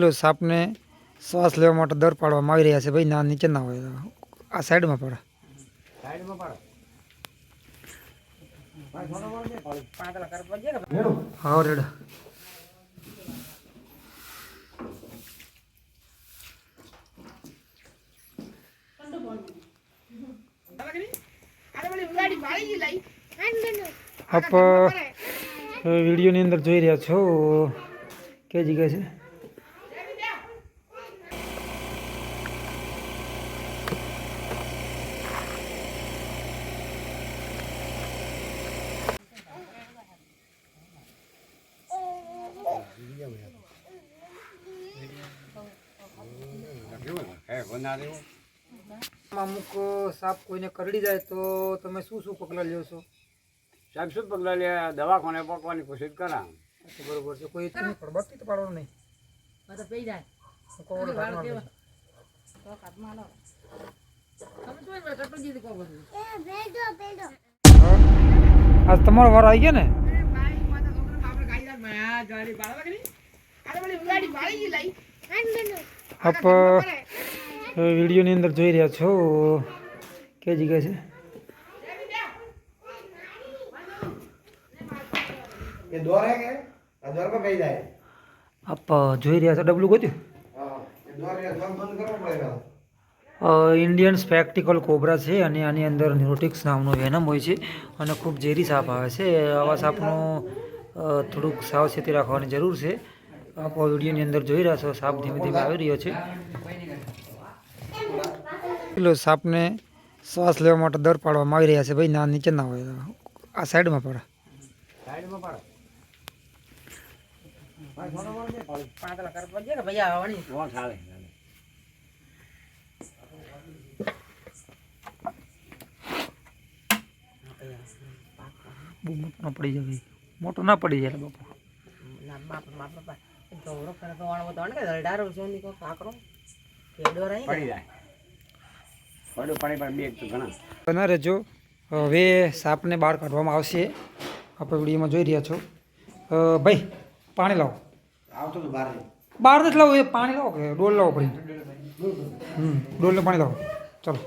પેલો સાપને શ્વાસ લેવા માટે દર પાડવામાં આવી રહ્યા છે. ભાઈ, ના, નીચે ના હોય. આ સાઈડમાં પડે. હા રેડ. આપ વિડીયોની અંદર જોઈ રહ્યા છો. કે જગ્યા છે હે કોના અમુક સાપ કોઈને કરડી જાય તો તમે શું શું પગલાં લ્યો છો? સાહેબ શું પગલાં લે? દવાખાને પકવાની કોશિશ કરા. બરોબર છે. કોઈ તમે પડબડતી તો પાડવાનું નહીં. આજ તમારો વાર આવી ગયો ને? બાઈક વિડીયોની અંદર જોઈ રહ્યા છો. કે જગ્યા છે? આપ જોઈ રહ્યા છો? ડબલું ગોત્યું? ઇન્ડિયન સ્પેક્ટિકલ કોબરા છે અને આની અંદર ન્યુરોટિક્સ નામનો વેનમ હોય છે અને ખૂબ ઝેરી સાપ આવે છે. આવા સાપનું થોડુંક સાવચેતી રાખવાની જરૂર છે. આપ વિડીયોની અંદર જોઈ રહ્યા છો સાપ ધીમે ધીમે આવી રહ્યો છે. પેલો સાપને શ્વાસ લેવા માટે દર પાડવામાં આવી રહ્યા છે. ભાઈ, ના, નીચે ના હોય. આ સાઈડમાં પડે. સાઈડમાં પાડો પડી જાય મોટો ના પડી જાય બાપુ. ના, બાપ બાપ બાપ. દોડો કરે તો વાળો તો કે દરડારો છે ની કાકરો પડી જાય. પડ્યું પડી પણ બે તો ઘણા. બના રહેજો. હવે સાપને બહાર કાઢવામાં આવશે. આપણે વિડીયોમાં જોઈ રહ્યા છો. ભાઈ પાણી લાવો. આવતો બહાર નથી લાવો એ પાણી લાવો કે ડોલ લાવો પડી હમ ડોલને પાણી લાવો. ચલો.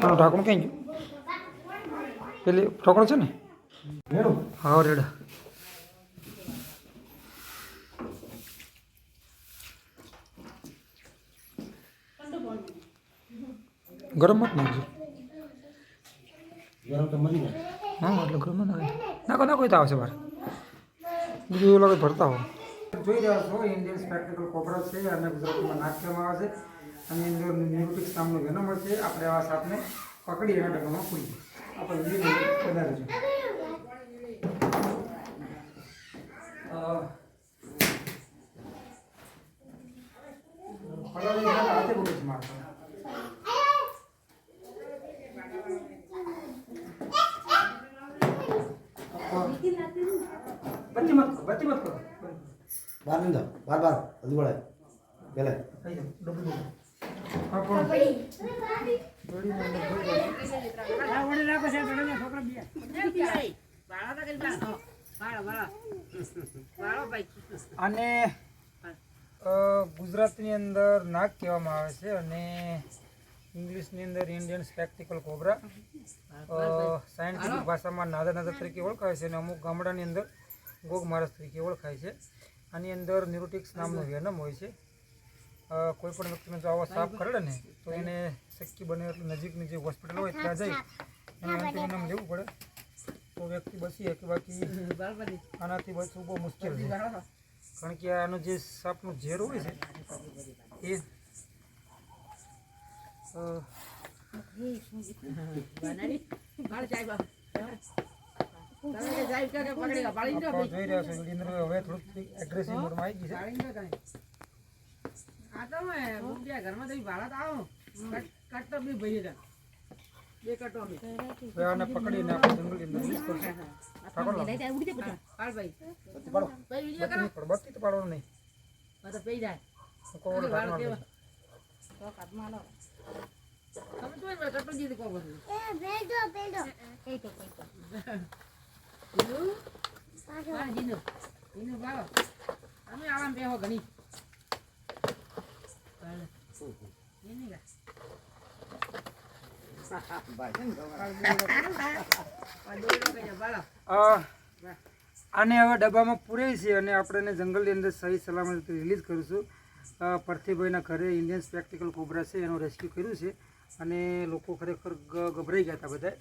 પણ ઢાંકણું ક્યાં ગયું? પેલી ઢોકળો છે ને? હા રેડ. ગરમ મત નાખજો. હા એટલે ગરમ નાખે. નાખો નાખો એ તો આવશે બહાર બીજું એવું લાગે ભરતા હોય. જોઈ રહ્યા છો ઇન્ડિયન સ્પેક્ટિકલ કોપરા છે અને ગુજરાતીમાં નાખવામાં આવે છે. અને અંદર ન્યુરોટિક્સ નામનો વેનમ મળશે છે આપણે આ સાપને પકડી એના ડબ્બામાં પૂરી આપણે બીજું વધારે છે હાથે બોલે છે મારે બત્તી મત કરો બત્તી મત કરો બાર નહીં દો બાર બાર હજુ પડે પેલે થઈ જાવ ડબ્બુ ડબ્બુ હા પણ જોડીને અંદર જોઈ લો. બાળા ಬತ್ತಿ કરી. બાળા ಬಾರ್ બાળા ಅದು ભાઈ આને અને ગુજરાતની અંદર નાગ કહેવામાં આવે છે અને ઇંગ્લિશની અંદર ઇન્ડિયન સ્પેક્ટિકલ કોબરા. સાયન્ટિફિક ભાષામાં નાદા નાદા તરીકે ઓળખાય છે અને અમુક ગામડાની અંદર ગોગ મહારાજ તરીકે ઓળખાય છે. આની અંદર ન્યુરોટિક્સ નામનું વેનમ હોય છે. કોઈ પણ વ્યક્તિને જો આવા સાપ કરડે ને, તો એને શક્ય બને એટલે નજીકની જે હોસ્પિટલ હોય ત્યાં જઈ એને એન્ટીવેનમ લેવું પડે. તો વ્યક્તિ બસી શકે, બાકી આનાથી બચવું બહુ મુશ્કેલ છે. કારણ કે આનો જે સાપનું ઝેર હોય છે, એ બનાવી જોઈ રહ્યા છો અંદર હવે થોડુંક એગ્રેસિવ મોડમાં આવી ગઈ છે કઈ. આ તો મેં બુટિયા ઘરમાં તો બાળા તો આવો. કટ કટ તો બી ભઈ જા બે કટો હવે આને પકડીને આપણે જંગલની અંદર release કરશું. ઠાકોર લાવો. પાડ ભાઈ. પાડો. ભાઈ વિડિયો કરો. બત્તી બત્તી તો પાડવાનું નહીં. આ તો પઈ જાય. કોવડો વાળ તો કાટમાં લો તમે જોઈ લો કટુ જીતી કહો બધું? પેલો પેલો એ તો આને હવે ડબ્બામાં પૂરે છે અને આપણે એને જંગલની અંદર સહી સલામત રિલીઝ કરીશું. પરથીભાઈના ઘરે ઇન્ડિયન સ્પેક્ટિકલ કોબરા છે, એનું રેસ્ક્યુ કર્યું છે. અને લોકો ખરેખર ગભરાઈ ગયા હતા બધા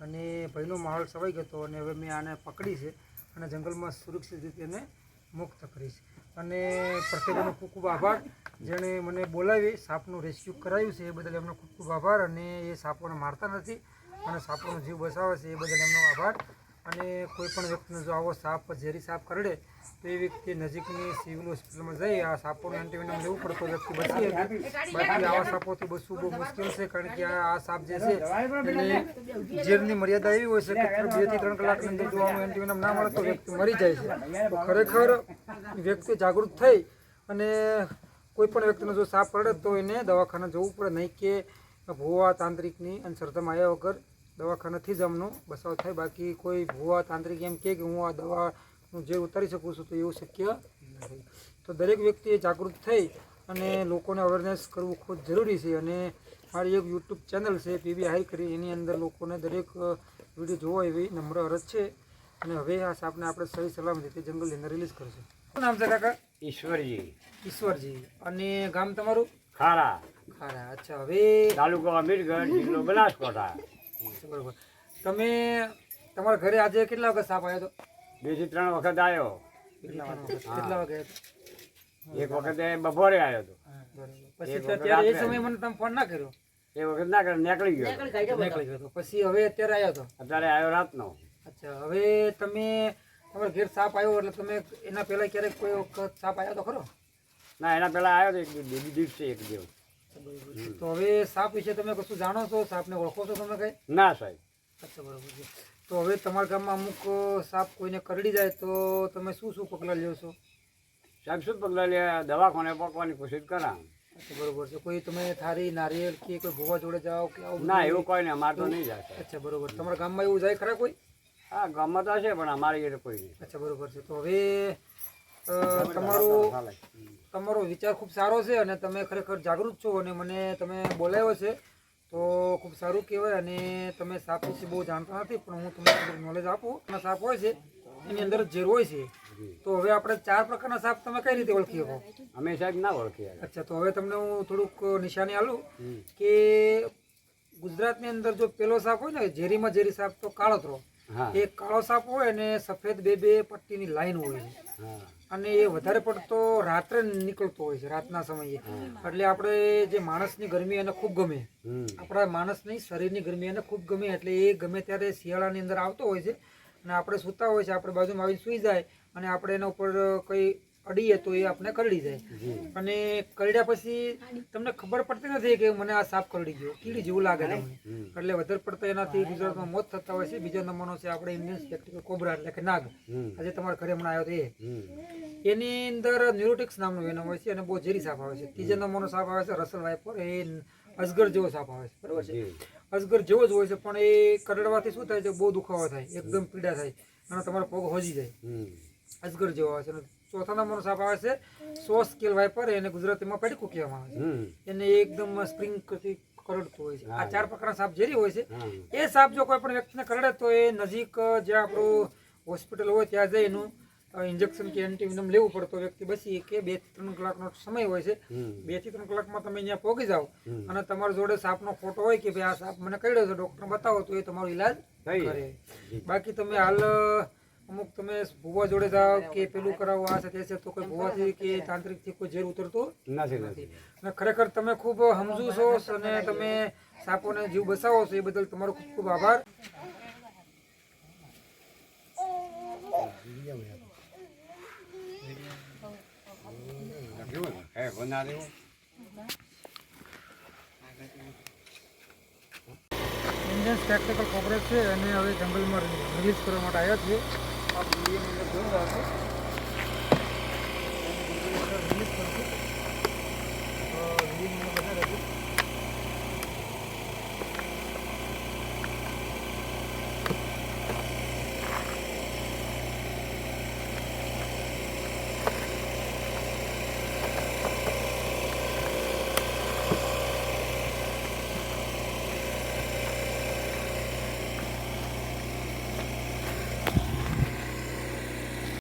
અને ભયનો માહોલ સવાઈ ગયો હતો અને હવે મેં આને પકડી છે અને જંગલમાં સુરક્ષિત રીતે એને મુક્ત કરીશ અને પ્રત્યેકનો ખૂબ ખૂબ આભાર. જેણે મને બોલાવી, સાપનું રેસ્ક્યુ કરાવ્યું છે એ બદલ એમનો ખૂબ ખૂબ આભાર અને એ સાપોને મારતા નથી અને સાપોનો જીવ બચાવે છે એ બદલ એમનો આભાર. અને કોઈ પણ વ્યક્તિને જો આવો સાપ, ઝેરી સાપ કરડે, તો એ વ્યક્તિ નજીકની સિવિલ હોસ્પિટલમાં જઈ આ સાપોનું એન્ટીવેનમ લેવું પડે તો વ્યક્તિ બચી શકે. બાકી આવા સાપોથી બચવું બહુ મુશ્કેલ છે, કારણ કે આ સાપ જે છે, એને ઝેરની મર્યાદા એવી હોય છે કે બેથી ત્રણ કલાકની અંદર જો આનું એન્ટીવેનમ ના મળે તો વ્યક્તિ મરી જાય છે. તો ખરેખર વ્યક્તિ જાગૃત થઈ અને કોઈ પણ વ્યક્તિને જો સાપ કરડે તો એને દવાખાને જવું પડે, નહીં કે ભૂવા તાંત્રિકની અંધશ્રદ્ધામાં આવ્યા વગર દવાખાનાથી જ આમનો બસાવ થાય. બાકી કોઈ ભૂવા તાંત્રિક એમ કે હું આ દવા હું જે ઉતારી શકું છું તો એવું શક્ય નથી તો દરેક વ્યક્તિએ જાગૃત થઈ અને લોકોને અવેરનેસ કરવું ખૂબ જરૂરી છે. અને મારી એક યુટ્યુબ ચેનલ છે પીબી હાઈ કરી એની અંદર લોકોને દરેક વીડિયો જોવો એવી નમ્ર અરજ છે. અને હવે આ સાપને આપણે સહી સલામત રીતે જંગલની અંદર રિલીઝ કરશું. શું નામ છે કાકા? ઈશ્વરજી. ઈશ્વરજી. અને ગામ તમારું? ખારા. ખારા. અચ્છા હવે તાલુકો અમીરગઢ જિલ્લો બનાસકાંઠા. બરોબર. તમે તમારા ઘરે આજે કેટલા વખત સાપ આવ્યો હતો? બેથી ત્રણ વખત આવ્યો. કેટલા વાગે એક વખતે બપોરે આવ્યો હતો. પછી ત્યારે એ. સમયે મને તમે ફોન ના કર્યો? એ વખત ના કર્યો નીકળી ગયો. નીકળી ગયો પછી હવે અત્યારે આવ્યો હતો? અત્યારે આવ્યો રાતનો. અચ્છા હવે તમે તમારા ઘેર સાપ આવ્યો એટલે તમે એના પહેલા ક્યારેક કોઈ વખત સાપ આવ્યો તો ખરો? ના એના પહેલા આવ્યો તો એક બીજી દિવસે એક દિવસ. તો હવે સાપ વિશે તમે કશું જાણો છો? સાપને ઓળખો છો તમે કઈ? ના સાહેબ. અચ્છા બરોબર છે. તો હવે તમારા ગામમાં અમુક સાપ કોઈને કરડી જાય તો તમે શું શું પગલાં લ્યો છો? સાહેબ શું પગલાં લે? દવાખાને પકવાની કોશિશ કરા. અચ્છા બરોબર છે. કોઈ તમે થારી નારિયેળ કે કોઈ ભૂવા જોડે જાઓ કે આવું ના એવું કોઈ નહીં અમારે તો નહીં જાય અચ્છા બરોબર. તમારા ગામમાં એવું જાય ખરા કોઈ? હા ગામમાં તો હશે પણ અમારે કોઈ નહીં. અચ્છા બરોબર છે. તો હવે તમારું તમારો વિચાર ખૂબ સારો છે અને તમે ખરેખર જાગૃત છો અને મને તમે બોલાવ્યો છે તો ખૂબ સારું કહેવાય અને તમે સાપ વિશે બહુ જાણતા નથી પણ હું તમને નોલેજ આપું. સાપ હોય છે એની અંદર ઝેર હોય છે. તો હવે આપણે ચાર પ્રકારના સાપ તમે કઈ રીતે ઓળખી શકો? અમે સાહેબ ના ઓળખીએ અચ્છા તો હવે તમને હું થોડુંક નિશાની આલું કે ગુજરાતની અંદર જો પેલો સાપ હોય ને ઝેરીમાં ઝેરી સાપ તો કાળોતરો હા. એ કાળો સાપ હોય અને સફેદ બે બે પટ્ટીની લાઈન હોય છે. અને એ વધારે પડતો રાત્રે નીકળતો હોય છે રાતના સમયે. એટલે આપણે જે માણસની ગરમી એને ખૂબ ગમે. આપણા માણસની શરીરની ગરમી એને ખૂબ ગમે એટલે એ ગમે ત્યારે શિયાળાની અંદર આવતો હોય છે અને આપણે સૂતા હોય છે આપણે બાજુમાં આવીને સૂઈ જાય અને આપણે એના ઉપર કંઈ અડીએ તો એ આપણે કરડી જાય. અને કરડ્યા પછી તમને ખબર પડતી નથી કે મને આ સાપ કરડી ગયો. કીડી જેવું લાગે તમને. એટલે વધારે પડતા એનાથી ગુજરાતમાં મોત થતા હોય છે. બીજો નંબરનો છે આપણે ઇન્ડિયન સ્પેક્ટિકલ કોબરા એટલે કે નાગ. આજે તમારા ઘરે હમણાં આવ્યો તો એ. એની અંદર ન્યુરોટિક્સ નામનો વેનમ હોય છે અને બહુ ઝેરી સાપ આવે છે. ત્રીજા નંબરનો સાપ આવે છે રસલ વાઇપર એ અજગર જેવો સાપ આવે છે. બરાબર છે? અજગર જેવો જ હોય છે પણ એ કરડવાથી શું થાય છે? બહુ દુખાવો થાય. એકદમ પીડા થાય. અને તમારો પગ હોજી જાય. અજગર જેવો આવે છે. ચોથા નંબરનો સાપ આવે છે. સો સ્કેલ વાઇપર એને ગુજરાતીમાં પડીકું કહેવામાં આવે છે. એને એકદમ સ્પ્રિંગ કરતી કરડતું હોય છે. આ ચાર પ્રકારના સાપ ઝેરી હોય છે. એ સાપ જો કોઈ પણ વ્યક્તિને કરડે તો એ નજીક જ્યાં આપણું હોસ્પિટલ હોય ત્યાં જઈ એનું ઇન્જેક્શન કે એન્ટીવિનમ લેવું પડતો વ્યક્તિ બસી કે બેથી ત્રણ કલાકનો સમય હોય છે. બેથી ત્રણ કલાકમાં તમે અહીંયા પહોંચી જાઓ. અને તમારી જોડે સાપનો ફોટો હોય કે ભાઈ આ સાપ મને કહી છે ડૉક્ટર બતાવો તો એ તમારો ઈલાજ કરે. બાકી તમે હાલ અમુક તમે ભૂવા જોડે જાઓ કે પેલું કરાવો આ તે છે તો કોઈ ભૂવાથી કે તાંત્રિકથી કોઈ ઝેર ઉતરતું નથી નથી. અને ખરેખર તમે ખૂબ સમજુ છો અને તમે સાપોને જીવ બચાવો છો એ બદલ તમારો ખૂબ ખૂબ આભાર. ઇન્ડિયન સ્પેક્ટેકલ કોપરેટ છે અને હવે જંગલમાં રિલીઝ કરવા માટે આવ્યા છે આ વિડીયોની